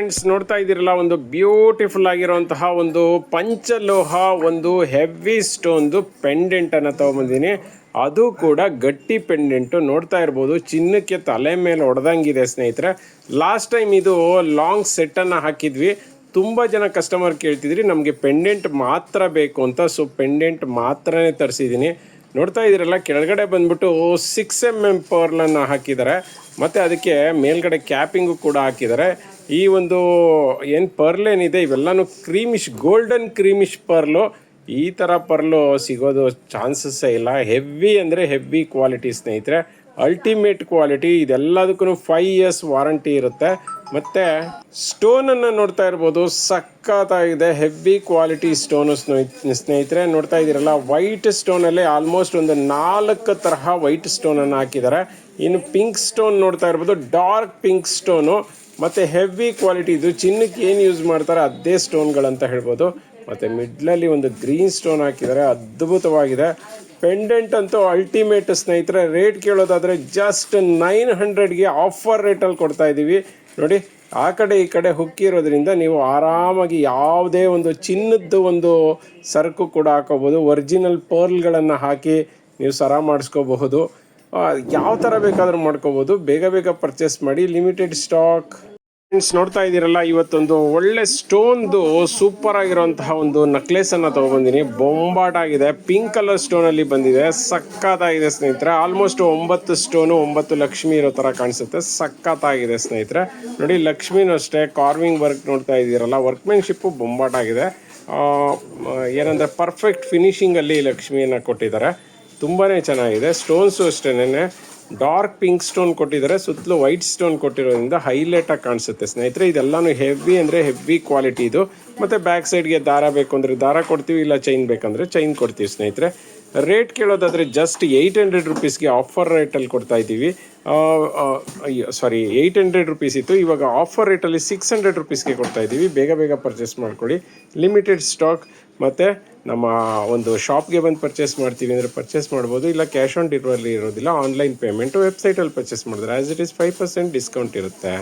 Friends ನೋಡ್ತಾ ಇದ್ದೀರಲ್ಲ, ಒಂದು ಬ್ಯೂಟಿಫುಲ್ ಆಗಿರುವಂತಹ ಒಂದು ಪಂಚಲೋಹ, ಒಂದು ಹೆವಿ ಸ್ಟೋನ್ದು ಪೆಂಡೆಂಟ್ ಅನ್ನ ತಗೊಂಬಂದಿನಿ ಅದು ಕೂಡ ಗಟ್ಟಿ ಪೆಂಡೆಂಟು ನೋಡ್ತಾ ಇರ್ಬೋದು, ಚಿನ್ನಕ್ಕೆ ತಲೆ ಮೇಲೆ ಹೊಡೆದಂಗಿದೆ ಸ್ನೇಹಿತರೆ. ಲಾಸ್ಟ್ ಟೈಮ್ ಇದು ಲಾಂಗ್ ಸೆಟ್ಟನ್ನು ಹಾಕಿದ್ವಿ. ತುಂಬ ಜನ ಕಸ್ಟಮರ್ ಕೇಳ್ತಿದ್ರಿ, ನಮಗೆ ಪೆಂಡೆಂಟ್ ಮಾತ್ರ ಬೇಕು ಅಂತ. ಸೊ ಪೆಂಡೆಂಟ್ ಮಾತ್ರನೇ ತರಿಸಿದ್ದೀನಿ. ನೋಡ್ತಾ ಇದ್ದೀರಲ್ಲ, ಕೆಳಗಡೆ ಬಂದ್ಬಿಟ್ಟು ಸಿಕ್ಸ್ ಎಂ ಎಂ ಪರ್ಲನ್ನು ಹಾಕಿದ್ದಾರೆ. ಮತ್ತು ಅದಕ್ಕೆ ಮೇಲ್ಗಡೆ ಕ್ಯಾಪಿಂಗು ಕೂಡ ಹಾಕಿದ್ದಾರೆ. ಈ ಒಂದು ಏನು ಪರ್ಲ್ ಏನಿದೆ, ಇವೆಲ್ಲನೂ ಕ್ರೀಮಿಶ್ ಗೋಲ್ಡನ್ ಕ್ರೀಮಿಶ್ ಪರ್ಲು. ಈ ಥರ ಪರ್ಲು ಸಿಗೋದು ಚಾನ್ಸಸ್ಸೇ ಇಲ್ಲ. ಹೆವಿ ಅಂದರೆ ಹೆವಿ ಕ್ವಾಲಿಟಿ ಸ್ನೇಹಿತರೆ. ಅಲ್ಟಿಮೇಟ್ ಕ್ವಾಲಿಟಿ ಇದೆಲ್ಲದಕ್ಕೂ ಫೈವ್ ಇಯರ್ಸ್ ವಾರಂಟಿ ಇರುತ್ತೆ. ಮತ್ತು ಸ್ಟೋನನ್ನು ನೋಡ್ತಾ ಇರ್ಬೋದು. ಸಖತ್ತಾಗಿದೆ ಹೆವಿ ಕ್ವಾಲಿಟಿ ಸ್ಟೋನು ಸ್ನೇಹಿತರೆ. ನೋಡ್ತಾ ಇದ್ದೀರಲ್ಲ ವೈಟ್ ಸ್ಟೋನಲ್ಲಿ ಆಲ್ಮೋಸ್ಟ್ ಒಂದು ನಾಲ್ಕು ತರಹ ವೈಟ್ ಸ್ಟೋನನ್ನು ಹಾಕಿದ್ದಾರೆ. ಇನ್ನು ಪಿಂಕ್ ಸ್ಟೋನ್ ನೋಡ್ತಾ ಇರ್ಬೋದು ಡಾರ್ಕ್ ಪಿಂಕ್ ಸ್ಟೋನು ಮತ್ತು ಹೆವಿ ಕ್ವಾಲಿಟಿ ಇದು. ಚಿನ್ನಕ್ಕೆ ಏನು ಯೂಸ್ ಮಾಡ್ತಾರೆ ಅದೇ ಸ್ಟೋನ್ಗಳಂತ ಹೇಳ್ಬೋದು. ಮತ್ತು ಮಿಡ್ಲಲ್ಲಿ ಒಂದು ಗ್ರೀನ್ ಸ್ಟೋನ್ ಹಾಕಿದ್ದಾರೆ. ಅದ್ಭುತವಾಗಿದೆ. ಪೆಂಡೆಂಟ್ ಅಂತೂ ಅಲ್ಟಿಮೇಟ್ ಸ್ನೇಹಿತರೆ ರೇಟ್ ಕೇಳೋದಾದರೆ ಜಸ್ಟ್ ನೈನ್ ಹಂಡ್ರೆಡ್ಗೆ ಆಫರ್ ರೇಟಲ್ಲಿ ಕೊಡ್ತಾ ಇದ್ದೀವಿ. ನೋಡಿ, ಆ ಕಡೆ ಈ ಕಡೆ ಹುಕ್ಕಿರೋದ್ರಿಂದ ನೀವು ಆರಾಮಾಗಿ ಯಾವುದೇ ಒಂದು ಚಿನ್ನದ್ದು ಒಂದು ಸರಕು ಕೂಡ ಹಾಕೋಬೋದು. ಒರಿಜಿನಲ್ ಪರ್ಲ್ಗಳನ್ನು ಹಾಕಿ ನೀವು ಸರ ಮಾಡಿಸ್ಕೋಬಹುದು. ಯಾವ ಥರ ಬೇಕಾದರೂ ಮಾಡ್ಕೋಬೋದು. ಬೇಗ ಬೇಗ ಪರ್ಚೇಸ್ ಮಾಡಿ. ಲಿಮಿಟೆಡ್ ಸ್ಟಾಕ್ ಫ್ರೆಂಡ್ಸ್ ನೋಡ್ತಾ ಇದ್ದೀರಲ್ಲ, ಇವತ್ತೊಂದು ಒಳ್ಳೆ ಸ್ಟೋನ್ದು ಸೂಪರ್ ಆಗಿರುವಂತಹ ಒಂದು ನೆಕ್ಲೆಸ್ ಅನ್ನ ತಗೊಬಂದಿನಿ. ಬೊಂಬಾಟ್ ಆಗಿದೆ ಪಿಂಕ್ ಕಲರ್ ಸ್ಟೋನ್ ಅಲ್ಲಿ ಬಂದಿದೆ ಸಕ್ಕತ್ತಾಗಿದೆ ಸ್ನೇಹಿತರೆ. ಆಲ್ಮೋಸ್ಟ್ ಒಂಬತ್ತು ಸ್ಟೋನು ಒಂಬತ್ತು ಲಕ್ಷ್ಮಿ ಇರೋ ತರ ಕಾಣಿಸುತ್ತೆ ಸಕ್ಕತ್ತಾಗಿದೆ ಸ್ನೇಹಿತರೆ. ನೋಡಿ, ಲಕ್ಷ್ಮಿನೂ ಅಷ್ಟೇ ಕಾರ್ವಿಂಗ್ ವರ್ಕ್ ನೋಡ್ತಾ ಇದ್ದೀರಲ್ಲ ವರ್ಕ್ಮೆನ್ಶಿಪ್ಪು ಬೊಂಬಾಟ್ ಆಗಿದೆ. ಏನಂದ್ರೆ ಪರ್ಫೆಕ್ಟ್ ಫಿನಿಶಿಂಗ್ ಅಲ್ಲಿ ಲಕ್ಷ್ಮಿಯನ್ನ ಕೊಟ್ಟಿದ್ದಾರೆ. ತುಂಬಾನೇ ಚೆನ್ನಾಗಿದೆ ಸ್ಟೋನ್ಸು ಅಷ್ಟೇನೆ. ಡಾರ್ಕ್ ಪಿಂಕ್ ಸ್ಟೋನ್ ಕೊಟ್ಟಿದ್ದಾರೆ, ಸುತ್ತಲೂ ವೈಟ್ ಸ್ಟೋನ್ ಕೊಟ್ಟಿರೋದ್ರಿಂದ ಹೈಲೈಟ್ ಆಗಿ ಕಾಣಿಸುತ್ತೆ. ಸ್ನೇಹಿತರೆ, ಇದೆಲ್ಲಾನು ಹೆವಿ ಅಂದ್ರೆ ಹೆವಿ ಕ್ವಾಲಿಟಿ ಇದು. ಮತ್ತೆ ಬ್ಯಾಕ್ ಸೈಡ್ಗೆ ದಾರ ಬೇಕು ಅಂದ್ರೆ ದಾರ ಕೊಡ್ತೀವಿ, ಇಲ್ಲ ಚೈನ್ ಬೇಕಂದ್ರೆ ಚೈನ್ ಕೊಡ್ತೀವಿ ಸ್ನೇಹಿತರೆ. ರೇಟ್ ಕೇಳೋದಾದರೆ ಜಸ್ಟ್ ಏಯ್ಟ್ ಹಂಡ್ರೆಡ್ ರುಪೀಸ್ಗೆ ಆಫರ್ ರೇಟಲ್ಲಿ ಕೊಡ್ತಾ ಇದ್ದೀವಿ. ಸಾರಿ ಏಯ್ಟ್ ಹಂಡ್ರೆಡ್ ರುಪೀಸ್ ಇತ್ತು. ಇವಾಗ ಆಫರ್ ರೇಟಲ್ಲಿ ಸಿಕ್ಸ್ ಹಂಡ್ರೆಡ್ ರುಪೀಸ್ಗೆ ಕೊಡ್ತಾ ಇದ್ದೀವಿ. ಬೇಗ ಬೇಗ ಪರ್ಚೇಸ್ ಮಾಡ್ಕೊಳ್ಳಿ. ಲಿಮಿಟೆಡ್ ಸ್ಟಾಕ್ ಮತ್ತು ನಮ್ಮ ಒಂದು ಶಾಪ್ಗೆ ಬಂದು ಪರ್ಚೇಸ್ ಮಾಡ್ತೀವಿ ಅಂದರೆ ಪರ್ಚೇಸ್ ಮಾಡ್ಬೋದು. ಇಲ್ಲ ಕ್ಯಾಶ್ ಆನ್ ಡೆಲಿವರಿ ಇರೋದಿಲ್ಲ ಆನ್ಲೈನ್ ಪೇಮೆಂಟು ವೆಬ್ಸೈಟಲ್ಲಿ ಪರ್ಚೇಸ್ ಮಾಡಿದ್ರೆ as it is five percent discount ಇರುತ್ತೆ.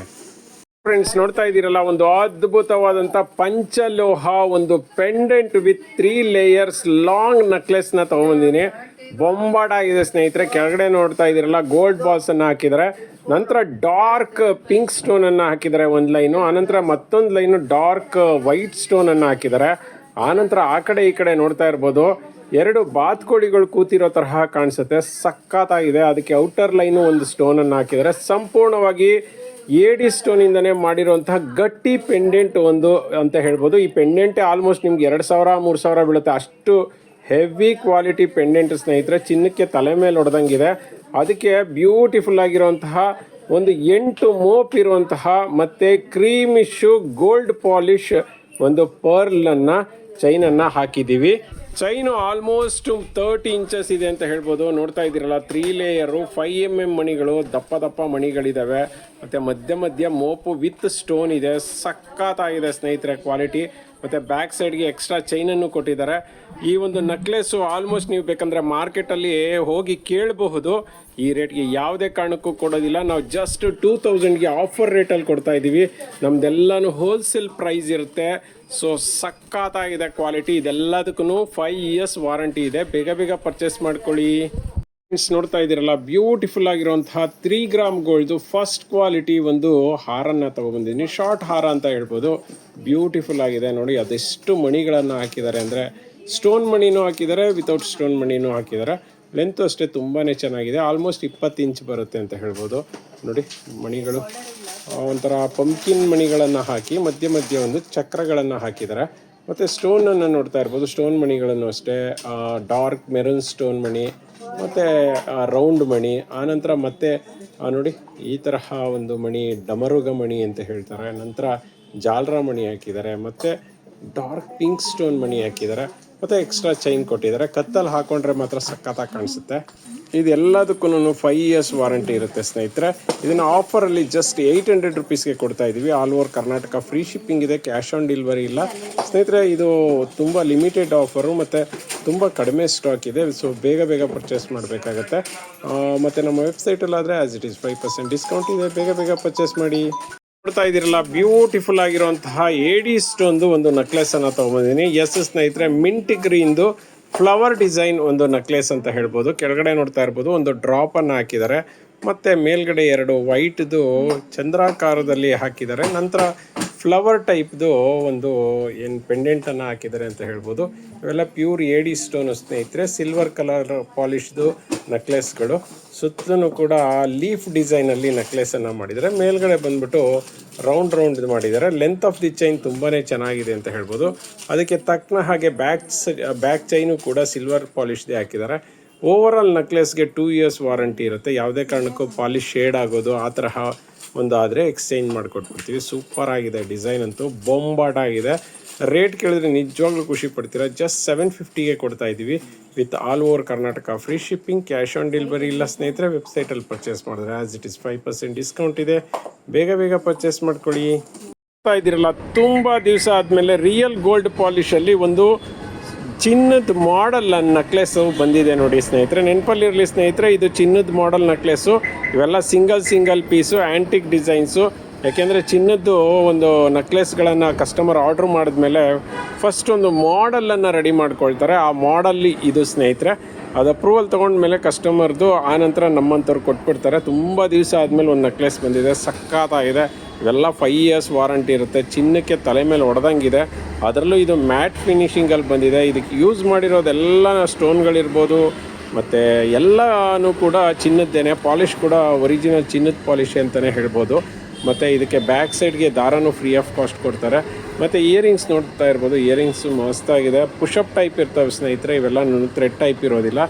ಫ್ರೆಂಡ್ಸ್ ನೋಡ್ತಾ ಇದ್ದೀರಲ್ಲ, ಒಂದು ಅದ್ಭುತವಾದಂಥ ಪಂಚಲೋಹ, ಒಂದು pendant with three layers long ನೆಕ್ಲೆಸ್ನ ತಗೊಂಬಂದಿನಿ ಬೊಂಬಾಡ ಆಗಿದೆ ಸ್ನೇಹಿತರೆ, ಕೆಳಗಡೆ ನೋಡ್ತಾ ಇದ್ದೀರಲ್ಲ ಗೋಲ್ಡ್ ಬಾಲ್ಸ್ ಅನ್ನ ಹಾಕಿದ್ದಾರೆ. ನಂತರ ಡಾರ್ಕ್ ಪಿಂಕ್ ಸ್ಟೋನ್ ಅನ್ನ ಹಾಕಿದ್ದಾರೆ, ಒಂದು ಲೈನು ಆನಂತರ ಮತ್ತೊಂದು ಲೈನು ಡಾರ್ಕ್ ವೈಟ್ ಸ್ಟೋನ್ ಅನ್ನ ಹಾಕಿದ್ದಾರೆ. ಆನಂತರ ಆ ಕಡೆ ಈ ಕಡೆ ನೋಡ್ತಾ ಇರ್ಬೋದು. ಎರಡು ಬಾತ್ಕೋಳಿಗಳು ಕೂತಿರೋ ತರಹ ಕಾಣಿಸುತ್ತೆ. ಸಖತ್ತಾಗಿದೆ. ಅದಕ್ಕೆ ಔಟರ್ ಲೈನು ಒಂದು ಸ್ಟೋನ್ ಅನ್ನು ಹಾಕಿದ್ದಾರೆ. ಸಂಪೂರ್ಣವಾಗಿ ಏಡಿ ಸ್ಟೋನಿಂದನೇ ಮಾಡಿರುವಂತಹ ಗಟ್ಟಿ ಪೆಂಡೆಂಟ್ ಒಂದು ಅಂತ ಹೇಳ್ಬೋದು. ಈ ಪೆಂಡೆಂಟ್ ಆಲ್ಮೋಸ್ಟ್ ನಿಮ್ಗೆ ಎರಡು ಸಾವಿರ, ಮೂರು ಸಾವಿರ ಬೀಳುತ್ತೆ. ಅಷ್ಟು ಹೆವಿ ಕ್ವಾಲಿಟಿ ಪೆಂಡೆಂಟ್ ಸ್ನೇಹಿತರೆ, ಚಿನ್ನಕ್ಕೆ ತಲೆ ಮೇಲೆ ಹೊಡೆದಂಗಿದೆ. ಅದಕ್ಕೆ ಬ್ಯೂಟಿಫುಲ್ ಆಗಿರುವಂತಹ ಒಂದು ಎಂಟು ಮೋಪ್ ಇರುವಂತಹ ಮತ್ತೆ ಕ್ರೀಮಿಶು ಗೋಲ್ಡ್ ಪಾಲಿಶ್ ಒಂದು ಪರ್ಲನ್ನು, ಚೈನನ್ನು ಹಾಕಿದ್ದೀವಿ. ಚೈನು ಆಲ್ಮೋಸ್ಟ್ ತರ್ಟಿ ಇಂಚಸ್ ಇದೆ ಅಂತ ಹೇಳ್ಬೋದು. ನೋಡ್ತಾ ಇದ್ದೀರಲ್ಲ three layer five M M ಮಣಿಗಳು, ದಪ್ಪ ದಪ್ಪ ಮಣಿಗಳಿದ್ದಾವೆ ಮತ್ತು ಮಧ್ಯ ಮಧ್ಯ ಮೋಪು ವಿತ್ ಸ್ಟೋನ್ ಇದೆ. ಸಖತ್ತಾಗಿದೆ ಸ್ನೇಹಿತರೆ ಕ್ವಾಲಿಟಿ ಮತ್ತು ಬ್ಯಾಕ್ ಸೈಡ್ಗೆ ಎಕ್ಸ್ಟ್ರಾ ಚೈನನ್ನು ಕೊಟ್ಟಿದ್ದಾರೆ. ಈ ಒಂದು ನೆಕ್ಲೆಸ್ಸು ಆಲ್ಮೋಸ್ಟ್ ನೀವು ಬೇಕಂದರೆ ಮಾರ್ಕೆಟಲ್ಲಿ ಹೋಗಿ ಕೇಳಬಹುದು. ಈ ರೇಟ್ಗೆ ಯಾವುದೇ ಕಾರಣಕ್ಕೂ ಕೊಡೋದಿಲ್ಲ. ನಾವು ಜಸ್ಟ್ ಟೂ ತೌಸಂಡ್ಗೆ ಆಫರ್ ರೇಟಲ್ಲಿ ಕೊಡ್ತಾ ಇದ್ದೀವಿ. ನಮ್ದೆಲ್ಲನೂ ಹೋಲ್ಸೇಲ್ ಪ್ರೈಸ್ ಇರುತ್ತೆ. ಸೊ ಸಖತ್ತಾಗಿದೆ ಕ್ವಾಲಿಟಿ ಇದೆಲ್ಲದಕ್ಕೂ ಫೈವ್ ಇಯರ್ಸ್ ವಾರಂಟಿ ಇದೆ. ಬೇಗ ಬೇಗ ಪರ್ಚೇಸ್ ಮಾಡ್ಕೊಳ್ಳಿ. ಫ್ರೆಂಡ್ಸ್ ನೋಡ್ತಾ ಇದ್ದೀರಲ್ಲ ಬ್ಯೂಟಿಫುಲ್ ಆಗಿರುವಂತಹ ತ್ರೀ ಗ್ರಾಮ್ ಗೋಲ್ಡ್ದು ಫಸ್ಟ್ ಕ್ವಾಲಿಟಿ ಒಂದು ಹಾರನ್ನ ತಗೊಬಂದಿದ್ದೀನಿ. ಶಾರ್ಟ್ ಹಾರ ಅಂತ ಹೇಳ್ಬೋದು. ಬ್ಯೂಟಿಫುಲ್ ಆಗಿದೆ. ನೋಡಿ, ಅದೆಷ್ಟು ಮಣಿಗಳನ್ನು ಹಾಕಿದ್ದಾರೆ ಅಂದರೆ ಸ್ಟೋನ್ ಮಣಿನೂ ಹಾಕಿದ್ದಾರೆ ವಿತೌಟ್ ಸ್ಟೋನ್ ಮಣಿನೂ ಹಾಕಿದ್ದಾರೆ. ಲೆಂತ್ ಅಷ್ಟೇ ತುಂಬಾ ಚೆನ್ನಾಗಿದೆ. ಆಲ್ಮೋಸ್ಟ್ ಇಪ್ಪತ್ತು ಇಂಚ್ ಬರುತ್ತೆ ಅಂತ ಹೇಳ್ಬೋದು. ನೋಡಿ, ಮಣಿಗಳು. ಒಂಥರ ಪಂಪ್ಕಿನ್ ಮಣಿಗಳನ್ನು ಹಾಕಿ, ಮಧ್ಯ ಮಧ್ಯ ಒಂದು ಚಕ್ರಗಳನ್ನು ಹಾಕಿದ್ದಾರೆ. ಮತ್ತು ಸ್ಟೋನನ್ನು ನೋಡ್ತಾ ಇರ್ಬೋದು. ಸ್ಟೋನ್ ಮಣಿಗಳನ್ನು ಅಷ್ಟೇ. ಡಾರ್ಕ್ ಮೆರೂನ್ ಸ್ಟೋನ್ ಮಣಿ ಮತ್ತು ರೌಂಡ್ ಮಣಿ ಆನಂತರ ಮತ್ತೆ ನೋಡಿ, ಈ ತರಹ ಒಂದು ಮಣಿ, ಡಮರುಗ ಮಣಿ ಅಂತ ಹೇಳ್ತಾರೆ. ನಂತರ ಜಾಲರ ಮಣಿ ಹಾಕಿದ್ದಾರೆ. ಮತ್ತು ಡಾರ್ಕ್ ಪಿಂಕ್ ಸ್ಟೋನ್ ಮಣಿ ಹಾಕಿದ್ದಾರೆ. ಮತ್ತು ಎಕ್ಸ್ಟ್ರಾ ಚೈನ್ ಕೊಟ್ಟಿದ್ದಾರೆ. ಕತ್ತಲ್ಲಿ ಹಾಕೊಂಡ್ರೆ ಮಾತ್ರ ಸಖತ್ತಾಗಿ ಕಾಣಿಸುತ್ತೆ. ಇದೆಲ್ಲದಕ್ಕೂ ಫೈವ್ ಇಯರ್ಸ್ ವಾರಂಟಿ ಇರುತ್ತೆ ಸ್ನೇಹಿತರೆ. ಇದನ್ನು ಆಫರಲ್ಲಿ ಜಸ್ಟ್ ಏಯ್ಟ್ ಹಂಡ್ರೆಡ್ ರುಪೀಸ್ಗೆ ಕೊಡ್ತಾ ಇದ್ದೀವಿ all over Karnataka free shipping ಇದೆ ಕ್ಯಾಶ್ ಆನ್ ಡೆಲಿವರಿ ಇಲ್ಲ. ಸ್ನೇಹಿತರೆ, ಇದು ತುಂಬ ಲಿಮಿಟೆಡ್ ಆಫರು ಮತ್ತು ತುಂಬ ಕಡಿಮೆ ಸ್ಟಾಕ್ ಇದೆ. ಸೊ ಬೇಗ ಬೇಗ ಪರ್ಚೇಸ್ ಮಾಡಬೇಕಾಗತ್ತೆ. ಮತ್ತು ನಮ್ಮ ವೆಬ್ಸೈಟಲ್ಲಾದರೆ as it is five percent discount ಇದೆ. ಬೇಗ ಬೇಗ ಪರ್ಚೇಸ್ ಮಾಡಿ. ನೋಡ್ತಾ ಇದ್ದೀರಲ್ಲ? ಬ್ಯೂಟಿಫುಲ್ ಆಗಿರುವಂತಹ ಏಡಿಸ್ಟ್ ಸ್ಟೋನ್ದು ಒಂದು ನೆಕ್ಲೆಸ್ ಅನ್ನ ತಗೊಂಬಂದಿನಿ ಎಸ್ ಸ್ನೇಹಿತರೆ ಮಿಂಟ್ ಗ್ರೀನ್ದು ಫ್ಲವರ್ ಡಿಸೈನ್ ಒಂದು ನೆಕ್ಲೆಸ್ ಅಂತ ಹೇಳ್ಬೋದು. ಕೆಳಗಡೆ ನೋಡ್ತಾ ಇರ್ಬೋದು, ಒಂದು ಡ್ರಾಪ್ ಅನ್ನ ಹಾಕಿದ್ದಾರೆ. ಮತ್ತೆ ಮೇಲ್ಗಡೆ ಎರಡು ವೈಟ್ದು ಚಂದ್ರಾಕಾರದಲ್ಲಿ ಹಾಕಿದ್ದಾರೆ. ನಂತರ ಫ್ಲವರ್ ಟೈಪ್ದು ಒಂದು ಏನು ಪೆಂಡೆಂಟನ್ನು ಹಾಕಿದ್ದಾರೆ ಅಂತ ಹೇಳ್ಬೋದು. ಇವೆಲ್ಲ ಪ್ಯೂರ್ ಏಡಿ ಸ್ಟೋನ್ ಸ್ನೇಹಿತರೆ, ಸಿಲ್ವರ್ ಕಲರ್ ಪಾಲಿಶ್ದು ನೆಕ್ಲೆಸ್ಗಳು. ಸುತ್ತಲೂ ಕೂಡ ಲೀಫ್ ಡಿಸೈನಲ್ಲಿ ನೆಕ್ಲೆಸನ್ನು ಮಾಡಿದ್ದಾರೆ. ಮೇಲ್ಗಡೆ ಬಂದ್ಬಿಟ್ಟು ರೌಂಡ್ ರೌಂಡ್ ಮಾಡಿದ್ದಾರೆ. ಲೆಂತ್ ಆಫ್ ದಿ ಚೈನ್ ತುಂಬಾ ಚೆನ್ನಾಗಿದೆ ಅಂತ ಹೇಳ್ಬೋದು. ಅದಕ್ಕೆ ತಕ್ಕನ ಹಾಗೆ ಬ್ಯಾಕ್ ಬ್ಯಾಕ್ ಚೈನು ಕೂಡ ಸಿಲ್ವರ್ ಪಾಲಿಶ್ದೇ ಹಾಕಿದ್ದಾರೆ. ಓವರ್ ಆಲ್ ನೆಕ್ಲೆಸ್ಗೆ ಟೂ ಇಯರ್ಸ್ ವಾರಂಟಿ ಇರುತ್ತೆ. ಯಾವುದೇ ಕಾರಣಕ್ಕೂ ಪಾಲಿಶ್ ಶೇಡ್ ಆಗೋದು, ಆ ತರಹ ಒಂದು ಆದರೆ ಎಕ್ಸ್ಚೇಂಜ್ ಮಾಡಿಕೊಟ್ಬಿಡ್ತೀವಿ. ಸೂಪರ್ ಆಗಿದೆ ಡಿಸೈನ್ ಅಂತೂ. ಬೊಂಬಾಟ್ ಆಗಿದೆ ರೇಟ್ ಕೇಳಿದ್ರೆ ನಿಜವಾಗ್ಲೂ ಖುಷಿ ಪಡ್ತೀರಾ? ಜಸ್ಟ್ ಸೆವೆನ್ ಫಿಫ್ಟಿಗೆ ಕೊಡ್ತಾ ಇದ್ದೀವಿ. With all over Karnataka free shipping cash on delivery ಇಲ್ಲ ಸ್ನೇಹಿತರೆ ವೆಬ್ಸೈಟಲ್ಲಿ ಪರ್ಚೇಸ್ ಮಾಡಿದ್ರೆ as it is five percent discount ಇದೆ. ಬೇಗ ಬೇಗ ಪರ್ಚೇಸ್ ಮಾಡ್ಕೊಳ್ಳಿ. ಇದ್ದೀರಲ್ಲ, ತುಂಬ ದಿವಸ ಆದಮೇಲೆ ರಿಯಲ್ ಗೋಲ್ಡ್ ಪಾಲಿಷಲ್ಲಿ ಒಂದು ಚಿನ್ನದ ಮಾಡಲ್ ನಕ್ಲೆಸ್ಸು ಬಂದಿದೆ ನೋಡಿ ಸ್ನೇಹಿತರೆ. ನೆನಪಲ್ಲಿರಲಿ ಸ್ನೇಹಿತರೆ, ಇದು ಚಿನ್ನದ ಮಾಡಲ್ ನಕ್ಲೆಸ್ಸು ಇವೆಲ್ಲ single single piece antique designs ಯಾಕೆಂದರೆ ಚಿನ್ನದ್ದು ಒಂದು ನೆಕ್ಲೆಸ್ಗಳನ್ನು ಕಸ್ಟಮರ್ ಆರ್ಡ್ರ್ ಮಾಡಿದ್ಮೇಲೆ ಫಸ್ಟ್ ಒಂದು ಮಾಡೆಲನ್ನು ರೆಡಿ ಮಾಡ್ಕೊಳ್ತಾರೆ. ಆ ಮಾಡಲ್ಲಿ ಇದು ಸ್ನೇಹಿತರೆ, ಅದು ಅಪ್ರೂವಲ್ ತೊಗೊಂಡ್ಮೇಲೆ ಕಸ್ಟಮರ್ದು ಆನಂತರ ನಮ್ಮಂಥವ್ರು ಕೊಟ್ಬಿಡ್ತಾರೆ. ತುಂಬ ದಿವಸ ಆದಮೇಲೆ ಒಂದು ನೆಕ್ಲೆಸ್ ಬಂದಿದೆ, ಸಖತ್ತಾಗಿದೆ. ಇವೆಲ್ಲ ಫೈವ್ ಇಯರ್ಸ್ ವಾರಂಟಿ ಇರುತ್ತೆ. ಚಿನ್ನಕ್ಕೆ ತಲೆ ಮೇಲೆ ಹೊಡೆದಂಗಿದೆ ಅದರಲ್ಲೂ ಇದು ಮ್ಯಾಟ್ ಫಿನಿಷಿಂಗಲ್ಲಿ ಬಂದಿದೆ. ಇದಕ್ಕೆ ಯೂಸ್ ಮಾಡಿರೋದೆಲ್ಲ ಸ್ಟೋನ್ಗಳಿರ್ಬೋದು ಮತ್ತು ಎಲ್ಲನೂ ಕೂಡ ಚಿನ್ನದ್ದೇನೆ ಪಾಲಿಷ್ ಕೂಡ ಒರಿಜಿನಲ್ ಚಿನ್ನದ ಪಾಲಿಶ್ ಅಂತಲೇ ಹೇಳ್ಬೋದು. ಮತ್ತು ಇದಕ್ಕೆ ಬ್ಯಾಕ್ ಸೈಡ್ಗೆ ದಾರನೂ ಫ್ರೀ ಆಫ್ ಕಾಸ್ಟ್ ಕೊಡ್ತಾರೆ. ಮತ್ತು ಇಯರಿಂಗ್ಸ್ ನೋಡ್ತಾ ಇರ್ಬೋದು ಇಯರಿಂಗ್ಸು ಮಸ್ತಾಗಿದೆ. ಪುಷಪ್ ಟೈಪ್ ಇರ್ತವೆ ಸ್ನೇಹಿತರೆ, ಇವೆಲ್ಲ ಥ್ರೆಡ್ ಟೈಪ್ ಇರೋದಿಲ್ಲ.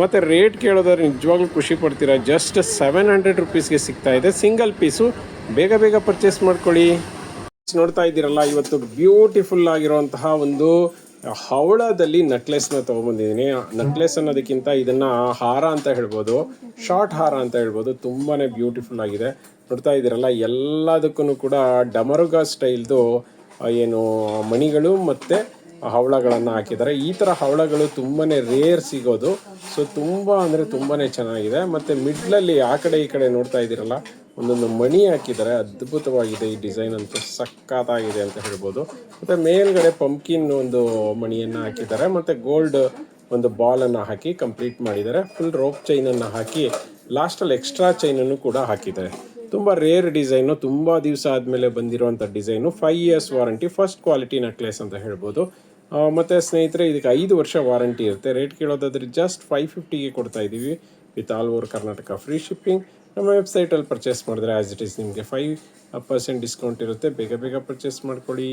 ಮತ್ತು ರೇಟ್ ಕೇಳೋದಾದ್ರೆ ನಿಜವಾಗ್ಲೂ ಖುಷಿ ಪಡ್ತೀರಾ? ಜಸ್ಟ್ ಸೆವೆನ್ ಹಂಡ್ರೆಡ್ ರುಪೀಸ್ಗೆ ಸಿಗ್ತಾ ಇದೆ. ಸಿಂಗಲ್ ಪೀಸು ಬೇಗ ಬೇಗ ಪರ್ಚೇಸ್ ಮಾಡ್ಕೊಳ್ಳಿ. ನೋಡ್ತಾ ಇದ್ದೀರಲ್ಲ, ಇವತ್ತು ಬ್ಯೂಟಿಫುಲ್ ಆಗಿರುವಂತಹ ಒಂದು ಹವಳದಲ್ಲಿ ನೆಕ್ಲೆಸ್ನ ತೊಗೊಂಬಂದಿದ್ದೀನಿ. ನೆಕ್ಲೆಸ್ ಅನ್ನೋದಕ್ಕಿಂತ ಇದನ್ನು ಹಾರ ಅಂತ ಹೇಳ್ಬೋದು. ಶಾರ್ಟ್ ಹಾರ ಅಂತ ಹೇಳ್ಬೋದು. ತುಂಬಾ ಬ್ಯೂಟಿಫುಲ್ ಆಗಿದೆ. ನೋಡ್ತಾ ಇದ್ದೀರಲ್ಲ ಎಲ್ಲದಕ್ಕೂ ಕೂಡ ಡಮರುಗ ಸ್ಟೈಲ್ದು ಏನು ಮಣಿಗಳು ಮತ್ತು ಹವಳಗಳನ್ನು ಹಾಕಿದ್ದಾರೆ. ಈ ಥರ ಹವಳಗಳು ತುಂಬಾ ರೇರ್ ಸಿಗೋದು. ಸೊ ತುಂಬ ಅಂದರೆ ತುಂಬಾ ಚೆನ್ನಾಗಿದೆ. ಮತ್ತು ಮಿಡ್ಲಲ್ಲಿ ಆ ಕಡೆ ಈ ಕಡೆ ನೋಡ್ತಾ ಇದ್ದೀರಲ್ಲ, ಒಂದೊಂದು ಮಣಿ ಹಾಕಿದ್ದಾರೆ. ಅದ್ಭುತವಾಗಿದೆ ಈ ಡಿಸೈನ್ ಅಂತೂ, ಸಖತ್ತಾಗಿದೆ ಅಂತ ಹೇಳ್ಬೋದು. ಮತ್ತು ಮೇಲ್ಗಡೆ ಪಂಪ್ಕಿನ್ ಒಂದು ಮಣಿಯನ್ನು ಹಾಕಿದ್ದಾರೆ. ಮತ್ತು ಗೋಲ್ಡ್ ಒಂದು ಬಾಲನ್ನು ಹಾಕಿ ಕಂಪ್ಲೀಟ್ ಮಾಡಿದ್ದಾರೆ. ಫುಲ್ ರೋಪ್ ಚೈನನ್ನು ಹಾಕಿ ಲಾಸ್ಟಲ್ಲಿ ಎಕ್ಸ್ಟ್ರಾ ಚೈನನ್ನು ಕೂಡ ಹಾಕಿದ್ದಾರೆ. ತುಂಬ ರೇರ್ ಡಿಸೈನು ತುಂಬ ದಿವಸ ಆದಮೇಲೆ ಬಂದಿರುವಂಥ design five years warranty first quality necklace ಅಂತ ಹೇಳ್ಬೋದು. ಮತ್ತು ಸ್ನೇಹಿತರೆ, ಇದಕ್ಕೆ ಐದು ವರ್ಷ ವಾರಂಟಿ ಇರುತ್ತೆ. ರೇಟ್ ಕೇಳೋದಾದ್ರೆ ಜಸ್ಟ್ ಫೈವ್ ಫಿಫ್ಟಿಗೆ ಕೊಡ್ತಾ ಇದ್ದೀವಿ with all over Karnataka free shipping ನಮ್ಮ ವೆಬ್ಸೈಟಲ್ಲಿ ಪರ್ಚೇಸ್ ಮಾಡಿದ್ರೆ ಆ್ಯಸ್ ಇಟ್ ಈಸ್ ನಿಮಗೆ ಫೈವ್ ಪರ್ಸೆಂಟ್ ಡಿಸ್ಕೌಂಟ್ ಇರುತ್ತೆ. ಬೇಗ ಬೇಗ ಪರ್ಚೇಸ್ ಮಾಡ್ಕೊಳ್ಳಿ.